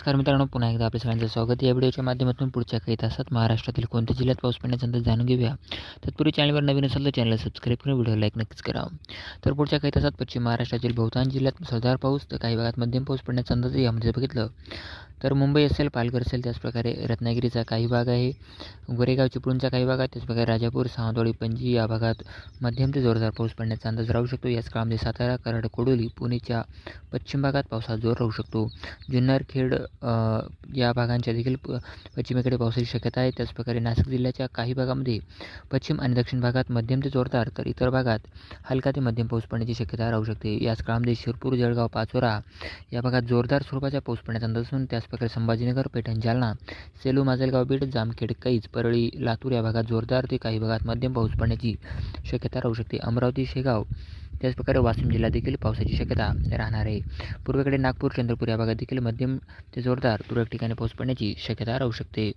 नमस्कार मित्रांनो पुन्हा एकदा आपल्या सगळ्यांचं स्वागत. या व्हिडिओच्या माध्यमातून पुढच्या काही तासात महाराष्ट्रातील कोणत्या जिल्ह्यात पाऊस पडण्याचा अंदाज जाणून घेऊया. तत्पूर्वी चॅनलवर नवीन असेल तर चॅनलला सबस्क्राईब करून व्हिडिओ लाईक नक्कीच करा. तर पुढच्या काही तासात पश्चिम महाराष्ट्रातील बहुतांश जिल्ह्यात मुसळधार पाऊस तर काही भागात मध्यम पाऊस पडण्याचा अंदाज यामध्ये बघितलं. तर मुंबई असेल पालघर असेल त्याचप्रकारे रत्नागिरीचा काही भाग आहे. गोरेगाव चिपळूणच्या काही भागात त्याचप्रकारे राजापूर सावंतवाडी पणजी या भागात मध्यम ते जोरदार पाऊस पडण्याचा अंदाज राहू शकतो. याच काळामध्ये सातारा कराड कोडोली पुणेच्या पश्चिम भागात पावसाचा जोर राहू शकतो. जुन्नर खेड या भागांच्या देखील प पश्चिमेकडे पावसाची शक्यता आहे. त्याचप्रकारे नाशिक जिल्ह्याच्या काही भागामध्ये पश्चिम आणि दक्षिण भागात मध्यम ते जोरदार तर इतर भागात हलका ते मध्यम पाऊस पडण्याची शक्यता राहू शकते. याच काळामध्ये शिरपूर जळगाव पाचोरा या भागात जोरदार स्वरूपाचा पाऊस पडण्याचा अंदाज असून त्याचप्रकारे संभाजीनगर पैठण जालना सेलू माजलगाव बीड जामखेड कैज परळी लातूर या भागात जोरदार ते काही भागात मध्यम पाऊस पडण्याची शक्यता राहू शकते. अमरावती शेगाव त्याचप्रकारे वाशिम जिल्ह्यात देखील पावसाची शक्यता राहणार आहे. पूर्वेकडे नागपूर चंद्रपूर या भागात देखील मध्यम ते जोरदार तुरळक ठिकाणी पाऊस पडण्याची शक्यता राहू शकते.